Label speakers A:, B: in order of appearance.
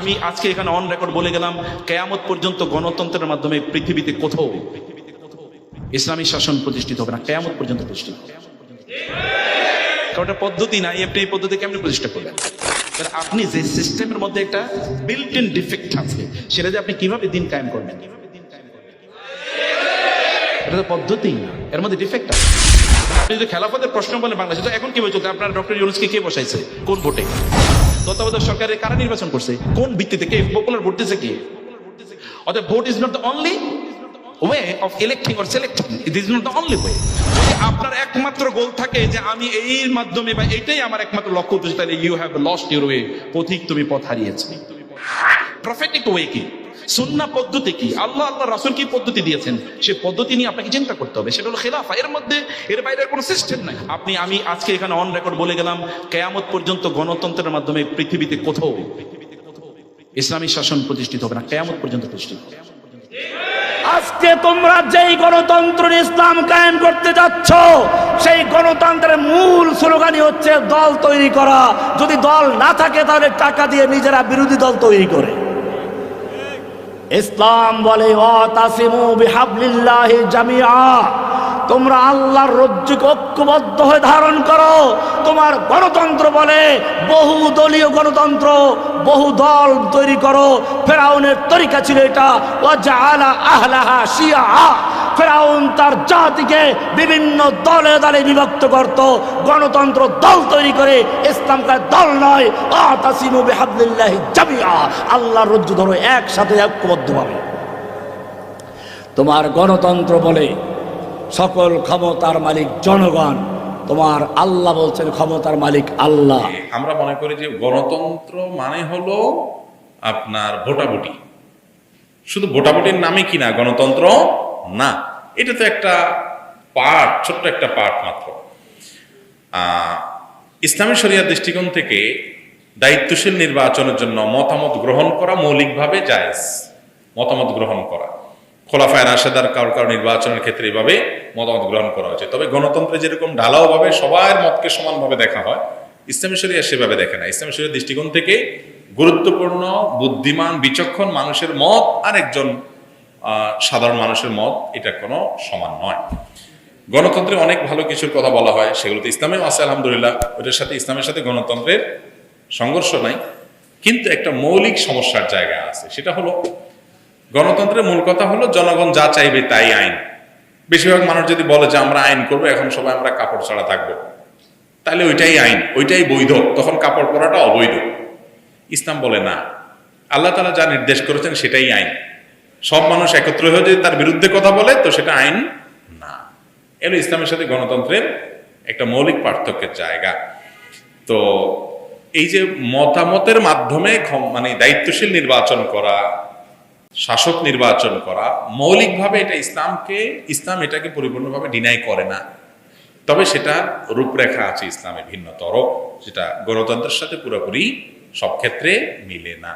A: আমি আজকে এখানে অন রেকর্ড বলে গেলাম, কেয়ামত পর্যন্ত গণতন্ত্রের মাধ্যমে পৃথিবীতে কোথাও ইসলামী শাসন প্রতিষ্ঠিত হবে না, কেয়ামত পর্যন্ত প্রতিষ্ঠিত। কারণ পদ্ধতি নাই, আপনি এই পদ্ধতি কেমনি প্রতিষ্ঠা করবেন? কারণ আপনি যে সিস্টেমের মধ্যে একটা বিল্ট ইন ডিফেক্ট আছে, সেটা যে আপনি কীভাবে দিন কায়েম করবেন? এটা তো পদ্ধতি এর মধ্যে ডিফেক্ট আছে। আপনি যদি খেলাফতের প্রশ্ন বলেন বাংলাদেশে, তো এখন কি বলছো আপনার ডক্টর ইউনুসকে কে বসাইছে? কোন ভোটে? তত্ত্বাবধায়ক সরকারে কারা নির্বাচন করছে? কোন ভিত্তিতে? কে? পপুলার ভোট দিয়েছে কি? অর্থাৎ vote is not the only way of electing or selecting it is not the only way যদি আপনার একমাত্র গোল থাকে যে আমি এই মাধ্যমে বা এটাই আমার একমাত্র লক্ষ্য উদ্দেশ্য, তাহলে you have lost your way পথিক তুমি পথ হারিয়েছি। প্রফেটিক ওয়ে কি? সুন্না পদ্ধতি কি? আল্লাহ আল্লাহ রাসুল কি পদ্ধতি দিয়েছেন? সে পদ্ধতি নিয়ে আপনাকে চিন্তা করতে হবে। সেটা হলো খেলাফা। এর মধ্যে, এর বাইরে কোনো সিস্টেম নাই। আপনি, আমি আজকে এখানে অন রেকর্ড বলে গেলাম, কেয়ামত পর্যন্ত গণতন্ত্রের মাধ্যমে পৃথিবীতে কোথাও ইসলামী শাসন প্রতিষ্ঠিত হবে না। কেয়ামত পর্যন্ত প্রতিষ্ঠিত।
B: আজকে তোমরা যেই গণতন্ত্র ইসলাম কায়েম করতে যাচ্ছ, সেই গণতন্ত্রের মূল স্লোগানই হচ্ছে দল তৈরি করা। যদি দল না থাকে, তাহলে টাকা দিয়ে নিজেরা বিরোধী দল তৈরি করে। ইসলাম বলে অতাসিমু বিহাবলিল্লাহি জামিআ। তোমরা আল্লাহর রজ্জুকে ঐক্যবদ্ধ হয়ে ধারণ করো। তোমার গণতন্ত্র বলে বহু দলীয় গণতন্ত্র, বহু দল তৈরি করো। ফেরাউনের তরিকা ছিল এটা আহলাহা শিয়া। ফেরাউন তার জাতিকে বিভিন্ন দলে দলে বিভক্ত করত। গণতন্ত্র দল তৈরি করে ইসলামকে দল নয়। আল্লাহর রজ্জু ধরো একসাথে ঐক্যবদ্ধভাবে। তোমার গণতন্ত্র বলে সকল ক্ষমতার মালিক জনগণ। তোমার আল্লাহ বলছেন ক্ষমতার মালিক আল্লাহ।
C: আমরা মনে করি যে গণতন্ত্র মানে হলো আপনার ভোটাভুটি। শুধু ভোটাভুটির নামে কি না, গণতন্ত্র না। এটা তো একটা পার্ট ছোট্ট একটা পার্ট মাত্র। ইসলামী শরিয়ার দৃষ্টিকোণ থেকে দায়িত্বশীল নির্বাচনের জন্য মতামত গ্রহণ করা মৌলিকভাবে জায়েজ। মতামত গ্রহণ করা। খোলাফায় রাশেদার কারও কারও নির্বাচনের ক্ষেত্রে এভাবে মতামত গ্রহণ করা হয়েছে। তবে গণতন্ত্রে যেরকম ঢালাওভাবে সবার মতকে সমানভাবে দেখা হয়, ইসলামী শরিয়া সেভাবে দেখে না। ইসলামী শরিয়ার দৃষ্টিকোণ থেকে গুরুত্বপূর্ণ, বুদ্ধিমান, বিচক্ষণ মানুষের মত আর একজন সাধারণ মানুষের মত, এটা কোনো সমান নয়। গণতন্ত্রে অনেক ভালো কিছুর কথা বলা হয়, সেগুলো তো ইসলামেও আছে, আলহামদুলিল্লাহ। ওটার সাথে, ইসলামের সাথে গণতন্ত্রের সংঘর্ষ নাই। কিন্তু একটা মৌলিক সমস্যার জায়গা আছে, সেটা হলো গণতন্ত্রের মূল কথা হলো জনগণ যা চাইবে তাই আইন। বেশিরভাগ মানুষ যদি বলে যে আমরা আইন করব, এখন সবাই আমরা কাপড় ছাড়া থাকব। তাহলে ওইটাই আইন, ওইটাই বৈধ। তখন কাপড় পরাটা অবৈধ। ইসলাম বলে না। আল্লাহ তালা যা নির্দেশ করেছেন সেটাই আইন। সব মানুষ একত্র হয়ে যদি তার বিরুদ্ধে কথা বলে, তো সেটা আইন না। এলো ইসলামের সাথে গণতন্ত্রের একটা মৌলিক পার্থক্যের জায়গা। তো এই যে মতামতের মাধ্যমে মানে দায়িত্বশীল নির্বাচন করা শাসক নির্বাচন করা, মৌলিকভাবে এটা ইসলামকে, ইসলাম এটাকে পরিপূর্ণভাবে ডিনাই করে না। তবে সেটা রূপরেখা আছে ইসলামে ভিন্নতর সেটা গণতন্ত্রের সাথে পুরোপুরি সব ক্ষেত্রে মিলে না।